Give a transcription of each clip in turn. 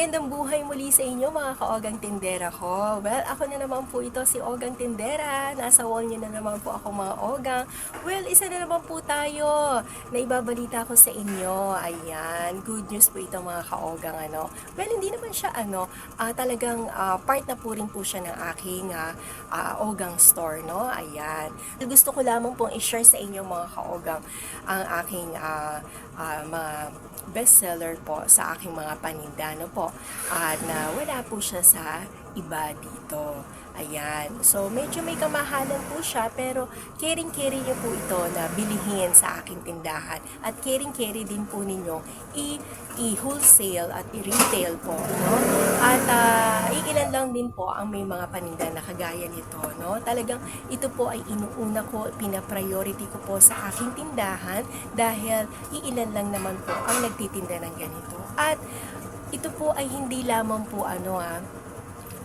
Magandang buhay muli sa inyo mga kaogang tindera ko. Well, ako na naman po ito si Ogang Tindera. Nasa wall niyo na naman po ako mga ogang. Well, isa na naman po tayo na ibabalita ko sa inyo. Ayan, good news po ito mga kaogang ano. Well, hindi naman siya ano, ah, talagang ah, part na po rin po siya ng aking ah, ah, ogang store, no? Ayan. Gusto ko lamang pong i-share sa inyo mga kaogang ang aking ah, ah, mga bestseller po sa aking mga paninda no po at na wala po siya sa iba dito. Ayan. So medyo may kamahalan po siya pero caring carry niyo po ito na bilihin sa aking tindahan. At caring carry din po ninyo i-wholesale at i-retail po no? At uh, iilan lang din po ang may mga paninda na kagaya nito no? Talagang ito po ay inuuna ko pina-priority ko po sa aking tindahan dahil iilan lang naman po ang nagtitinda ng ganito. At ito po ay hindi lamang po ano ah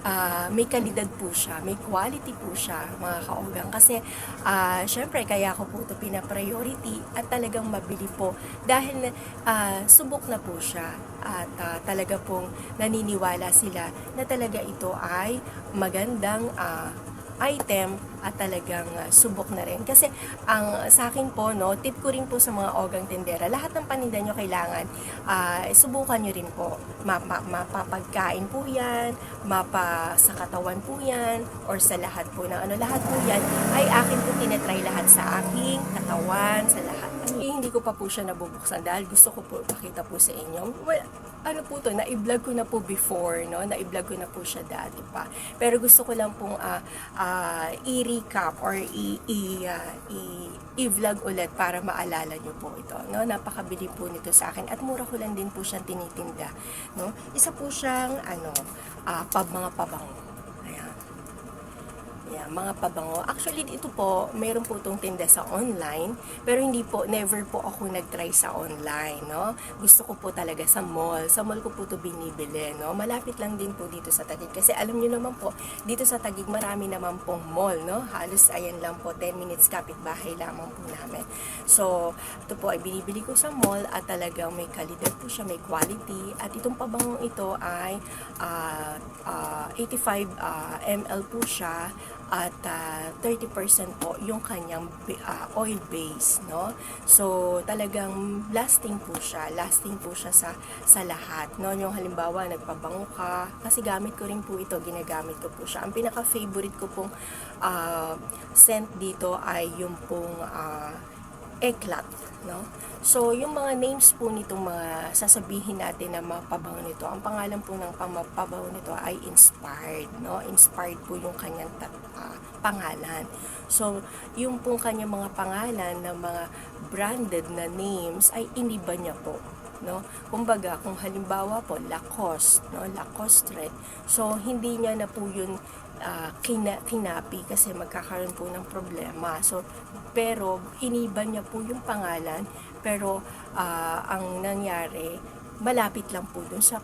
ah, may kalidad po siya, may quality po siya mga kaogang. Kasi ah, syempre kaya ko po ito pina-priority at talagang mabili po. Dahil ah, subok na po siya at ah, talaga pong naniniwala sila na talaga ito ay magandang ah, item at talagang uh, subok na rin. Kasi ang sa akin po, no, tip ko rin po sa mga ogang tendera, lahat ng paninda nyo kailangan, uh, subukan nyo rin po. Mapa, mapapagkain po yan, mapa sa katawan po yan, or sa lahat po ng ano, lahat po yan ay akin po tinetry lahat sa aking katawan, sa lahat. Hindi ko pa po siya nabubuksan dahil gusto ko po pakita po sa inyo. Well, ano po to, na-vlog ko na po before, no? Na-vlog ko na po siya dati pa. Pero gusto ko lang pong uh, uh, i-recap or i- i- uh, i- i-vlog ulit para maalala nyo po ito, no? Napakabili po nito sa akin at mura ko lang din po siyang tinitinda, no? Isa po siyang ano, uh, pab mga pabango. Yeah, mga pabango. Actually, ito po, meron po itong tinda sa online, pero hindi po, never po ako nag-try sa online, no? Gusto ko po talaga sa mall. Sa mall ko po ito binibili, no? Malapit lang din po dito sa Taguig. Kasi alam niyo naman po, dito sa Taguig, marami naman pong mall, no? Halos ayan lang po, 10 minutes kapitbahay lamang po namin. So, ito po ay binibili ko sa mall at talagang may kalidad po siya, may quality. At itong pabangong ito ay uh, uh, 85 uh, ml po siya at uh, 30% po yung kanyang uh, oil base no? So talagang lasting po siya lasting po siya sa sa lahat no? Yung halimbawa nagpabango ka kasi gamit ko rin po ito ginagamit ko po siya. Ang pinaka favorite ko pong uh, scent dito ay yung pong uh, eclat no? So, yung mga names po nitong mga sasabihin natin na mapabaw nito, ang pangalan po ng pamapabaw nito ay inspired, no? Inspired po yung kanyang uh, pangalan. So, yung pong kanyang mga pangalan na mga branded na names ay iniba niya po no? Kumbaga kung halimbawa po Lacoste no? Lacoste Red. So hindi niya na po yun uh, kina, kinapi kasi magkakaroon po ng problema. So pero iniba niya po yung pangalan pero uh, ang nangyari malapit lang po dun sa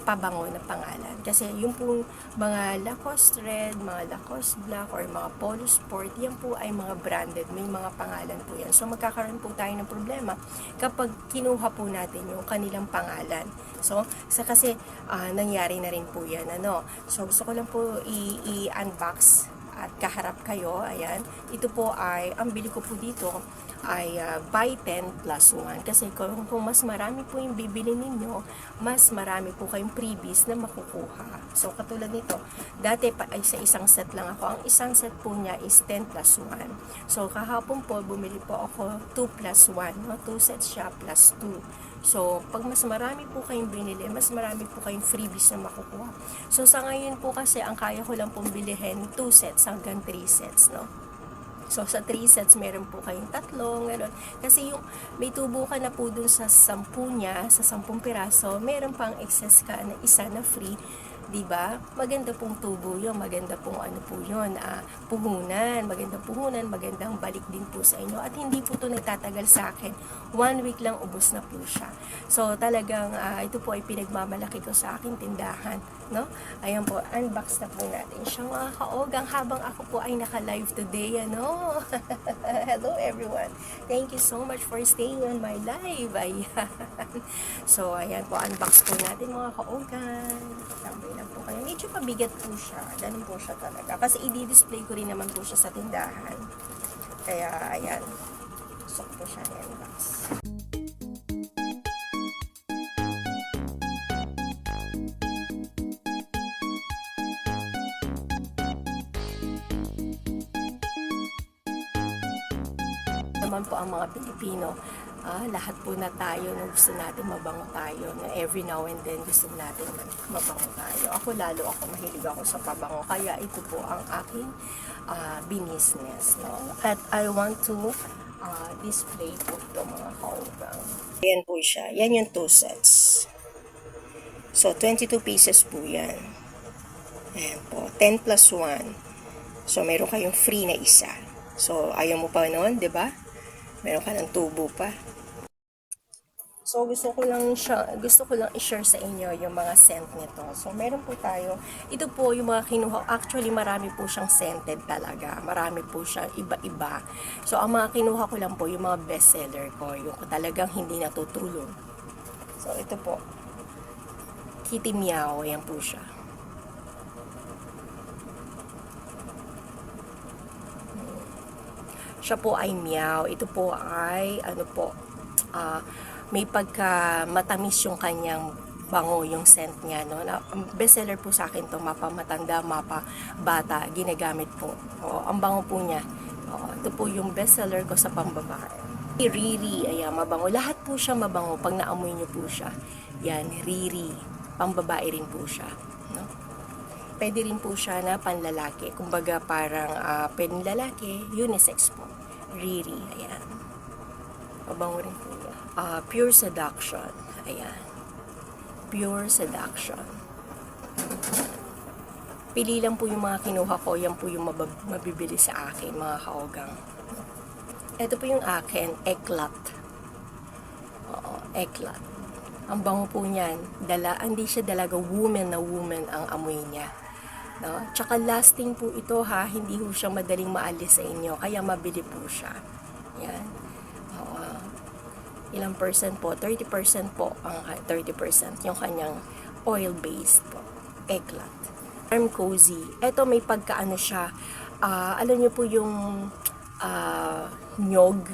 pabango na pangalan. Kasi yung po mga Lacoste Red, mga Lacoste Black, or mga Polo Sport, yan po ay mga branded. May mga pangalan po yan. So magkakaroon po tayo ng problema kapag kinuha po natin yung kanilang pangalan. So, sa kasi uh, nangyari na rin po yan. Ano? So gusto ko lang po i-unbox at kaharap kayo. Ayan. Ito po ay, ang bili ko po dito, ay uh, buy 10 plus 1. Kasi kung, kung mas marami po yung bibili ninyo, mas marami po kayong freebies na makukuha. So, katulad nito, dati pa ay sa isang set lang ako. Ang isang set po niya is 10 plus 1. So, kahapon po, bumili po ako 2 plus 1. No? 2 sets siya plus 2. So, pag mas marami po kayong binili, mas marami po kayong freebies na makukuha. So, sa ngayon po kasi, ang kaya ko lang pong bilihin 2 sets hanggang 3 sets, no? So, sa 3 sets, meron po kayong tatlong, gano'n. Kasi yung may tubo ka na po dun sa 10 niya, sa 10 piraso, meron pang excess ka na isa na free 'di ba? Maganda pong tubo 'yon, maganda pong ano po 'yon, ah, puhunan, magandang puhunan, magandang balik din po sa inyo at hindi po 'to nagtatagal sa akin. One week lang ubos na po siya. So talagang ah, ito po ay pinagmamalaki ko sa aking tindahan, no? Ayan po, unbox na po natin siya mga kaogang habang ako po ay naka-live today, ano? Hello everyone. Thank you so much for staying on my live. Ayan. So, ayan po, unbox po natin mga kaogan. Tambay kayo. Medyo pabigat po siya. Ganun po siya talaga. Kasi i-display ko rin naman po siya sa tindahan. Kaya, ayan. Sok po siya ni unbox. naman po ang mga Pilipino, ah, lahat po na tayo na gusto natin mabango tayo. Na every now and then gusto natin mabango tayo. Ako lalo ako mahilig ako sa pabango. Kaya ito po ang aking ah, business. No? At I want to ah, display po ito mga kaugang. Ayan po siya. Yan yung two sets. So, 22 pieces po yan. Ayan po. 10 plus 1. So, meron kayong free na isa. So, ayaw mo pa noon, di ba? Meron ka ng tubo pa. So, gusto ko lang siya, gusto ko lang i-share sa inyo yung mga scent nito. So, meron po tayo, ito po yung mga kinuha, actually marami po siyang scented talaga. Marami po siya iba-iba. So, ang mga kinuha ko lang po, yung mga bestseller ko, yung talagang hindi natutulog. So, ito po. Kitty Meow, ayan po siya. siya po ay meow. Ito po ay, ano po, ah, may pagka matamis yung kanyang bango, yung scent niya. No? Na, bestseller po sa akin to mapa matanda, mapa bata, ginagamit po. O, ang bango po niya. O, ito po yung bestseller ko sa pambabae. Riri, ayan, mabango. Lahat po siya mabango pag naamoy niyo po siya. Yan, Riri. Pambabae rin po siya. No? pwede rin po siya na panlalaki. Kumbaga parang uh, pwedeng unisex po. Riri, ayan. Mabango rin po Ah, pure seduction, ayan. Pure seduction. Pili lang po yung mga kinuha ko, yan po yung mabab- mabibili sa akin, mga kaogang. Ito po yung akin, eklat. Oo, eklat. Ang bango po niyan, dala, hindi siya dalaga woman na woman ang amoy niya. No? Tsaka lasting po ito ha, hindi po siya madaling maalis sa inyo, kaya mabili po siya. Yan. Ilang percent po? 30% po ang 30% yung kanyang oil-based po. Eklat. Arm cozy. Ito may pagkaano siya. ah, alam niyo po yung ah, nyog.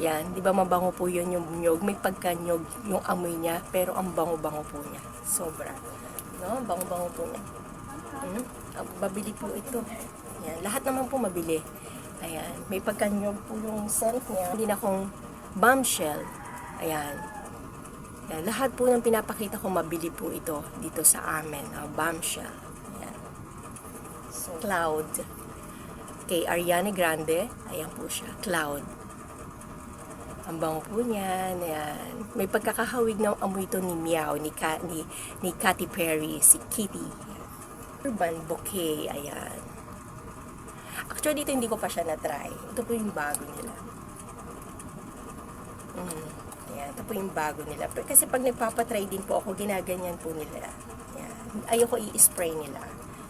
Yan, di ba mabango po yun yung nyog. May pagka-nyog yung amoy niya, pero ang bango-bango po niya. Sobra. No? Bango-bango po niya. Hmm? Ah, Mabili po ito. Yan. Lahat naman po mabili. Ayan. May pagkanyog po yung scent niya. Hindi na akong bombshell. Ayan. Ayan. Lahat po ng pinapakita ko mabili po ito dito sa amin. Uh, bombshell. Ayan. So, Cloud. Kay Ariana Grande. Ayan po siya. Cloud. Ang bango po niyan. Ayan. May pagkakahawig ng amoy ito ni Meow, ni, Ka, ni, ni Katy Perry, si Kitty. Urban Bouquet, ayan. Actually, dito hindi ko pa siya na-try. Ito po yung bago nila. Mm, ayan, ito po yung bago nila. Pero Kasi pag nagpapatry din po ako, ginaganyan po nila. Ayan. Ayoko i-spray nila.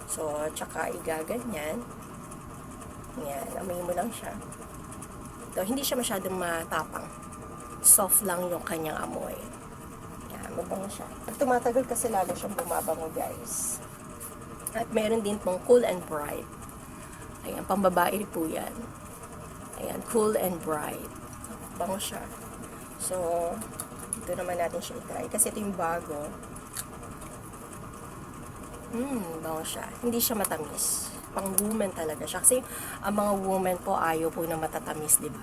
So, tsaka igaganyan. Ayan, amoy mo lang siya. Ito, hindi siya masyadong matapang. Soft lang yung kanyang amoy. Ayan, mabango siya. Pag tumatagal kasi lalo siyang bumabango, guys. At meron din pong Cool and Bright. Ayan, pambabae po yan. Ayan, Cool and Bright. Bango siya. So, ito naman natin siya itry. Kasi ito yung bago. Hmm, bango siya. Hindi siya matamis. Pang woman talaga siya. Kasi ang mga woman po ayaw po na matatamis, di ba?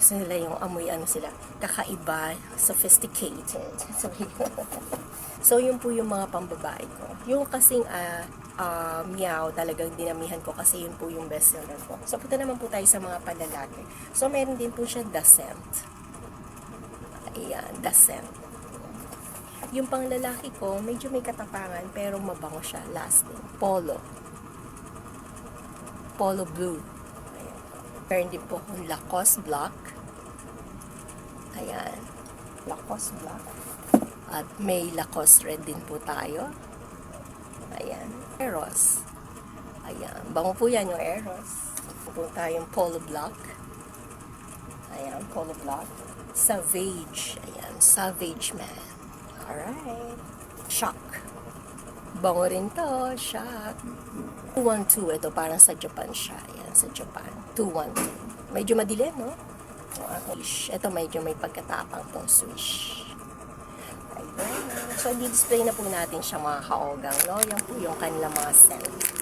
Gusto nila yung amoy, ano sila, kakaiba, sophisticated. So, so yun po yung mga pambabae ko. Yung kasing ah, ah, meow, talagang dinamihan ko kasi yun po yung bestseller ko. So, punta naman po tayo sa mga panlalaki. So, meron din po siya The Ayan, The Scent. Yung panglalaki ko, medyo may katapangan, pero mabango siya. Lasting. Polo. Polo Blue. Meron din po akong Lacoste Black. Ayan. Lacoste Black. At may Lacoste Red din po tayo. Ayan. Eros. Ayan. Bango po yan yung Eros. Po tayong Polo Black. Ayan, Polo Black. Savage. Ayan, Savage Man. Alright. Shock. Bango rin to. Shock. 212. Ito parang sa Japan siya. Ayan, sa Japan. 212. Medyo madilim, no? Ito medyo may pagkatapang tong swish. Ayan. So, display na po natin siya mga kaogang, no? Yan po yung kanilang mga scent.